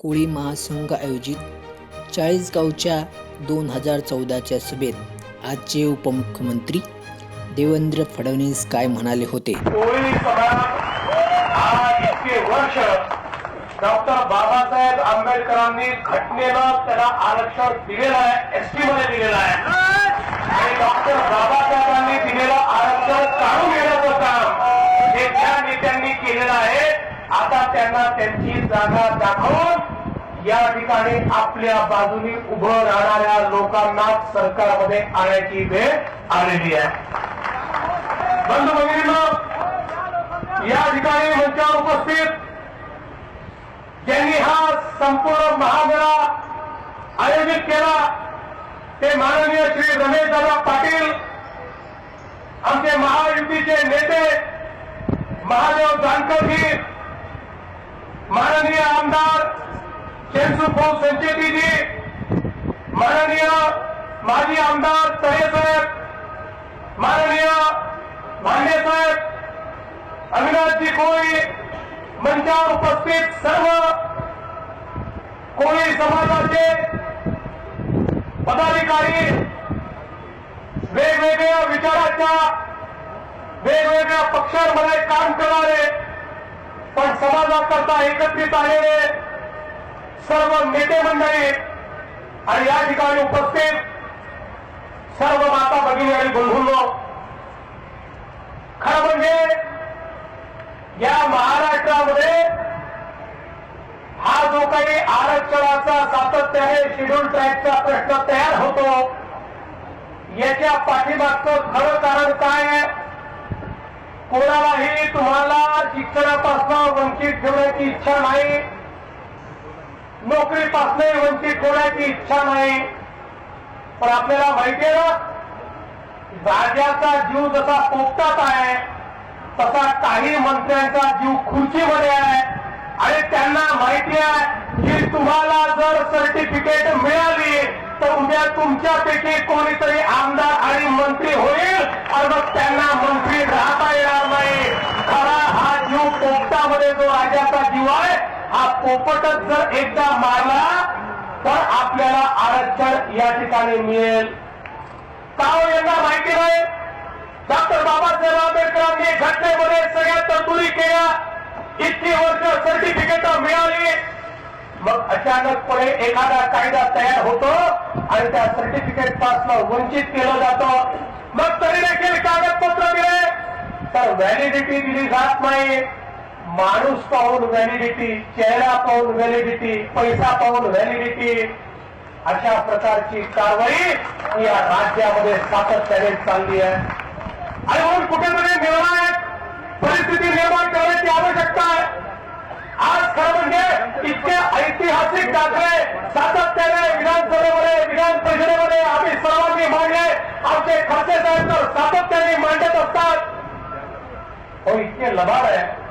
कोळी महासंघ आयोजित चाळीसगावच्या दोन हजार चौदाच्या सभेत आजचे उपमुख्यमंत्री देवेंद्र फडणवीस काय म्हणाले होते? कोळी वर्ष डॉक्टर बाबासाहेब आंबेडकरांनी घटनेला त्याला आरक्षण दिलेलं आहे एसटी मध्ये. दिलेलं आहे आणि डॉक्टर बाबासाहेबांनी दिलेलं आरक्षण काढून घेण्याचं काम हे त्या नेत्यांनी केलेलं आहे आता त्यांना त्यांची जागा दाखवून या ठिकाणी आपल्या बाजूनी उभं राहणाऱ्या लोकांना सरकारमध्ये आणायची वेळ आलेली आहे. बंधू भगिनी या ठिकाणी मंचावर उपस्थित ज्यांनी हा संपूर्ण महामेळा आयोजित केला ते माननीय श्री रमेश दादा पाटील आमचे महायुतीचे नेते महादेव जानकरजी माननीय आमदार शेणसुभाऊ संचेतीजी माननीय माजी आमदार तळेसाहेब माननीय भांडे साहेब अविनाशजी कोळी मंचावर उपस्थित सर्व कोळी समाजाचे पदाधिकारी वेगवेगळ्या विचाराच्या वेगवेगळ्या पक्षांमध्ये काम करणारे पण समाजाकरता एकत्रित आलेले सर्व नेते मंडळी आणि या ठिकाणी उपस्थित सर्व माता भगिनी आणि बंधूंनो खरं म्हणजे या महाराष्ट्रामध्ये हा जो काही आरक्षणाचा सातत्याने शेड्यूल ट्रॅकचा प्रश्न तयार होतो याच्या पाठीमागचं खरं कारण काय आहे? कोणालाही तुम्हाला शिक्षणापासून वंचित ठेवण्याची इच्छा नाही. नोकरीपासूनही वंचित होण्याची इच्छा नाही. पण आपल्याला माहिती आहे ना राजाचा जीव जसा पोपटात आहे तसा काही मंत्र्यांचा जीव खुर्चीमध्ये आहे. आणि त्यांना माहिती आहे की तुम्हाला जर सर्टिफिकेट मिळाली तर उद्या तुमच्यापैकी कोणीतरी आमदार आणि मंत्री होईल. आणि मग त्यांना मंत्री राहता येणार नाही खरा हा जीव पोपटामध्ये जो राजाचा जीव आहे हा पोपटच जर एकदा मारला तर आपल्याला आरक्षण या ठिकाणी मिळेल. का यांना माहिती नाही. डॉक्टर बाबासाहेब आंबेडकरांनी घटनेमध्ये सगळ्या तरतुदी केल्या. इतकी वर्ष सर्टिफिकेट मिळाली. मग अचानकपणे एखादा कायदा तयार होतो आणि त्या सर्टिफिकेटपासून वंचित केलं जातं. मग तरी देखील कागदपत्र दिले. तर व्हॅलिडिटी दिली जात नाही. माणूस पाहून व्हॅलिडिटी चेहरा पाहून व्हॅलिडिटी पैसा पाहून व्हॅलिडिटी अशा प्रकारची कारवाई या राज्यामध्ये सातत्याने चालली आहे. आणि म्हणून कुठेतरी निर्णायक परिस्थिती निर्माण करण्याची आवश्यकता आहे. आज खरं म्हणजे इतके ऐतिहासिक दाखले सातत्याने विधानसभेमध्ये विधान परिषदेमध्ये आम्ही सर्वांनी मांडले आमचे खाते साहेब तर सातत्याने मांडत असतात. हो इतके लबाड आहे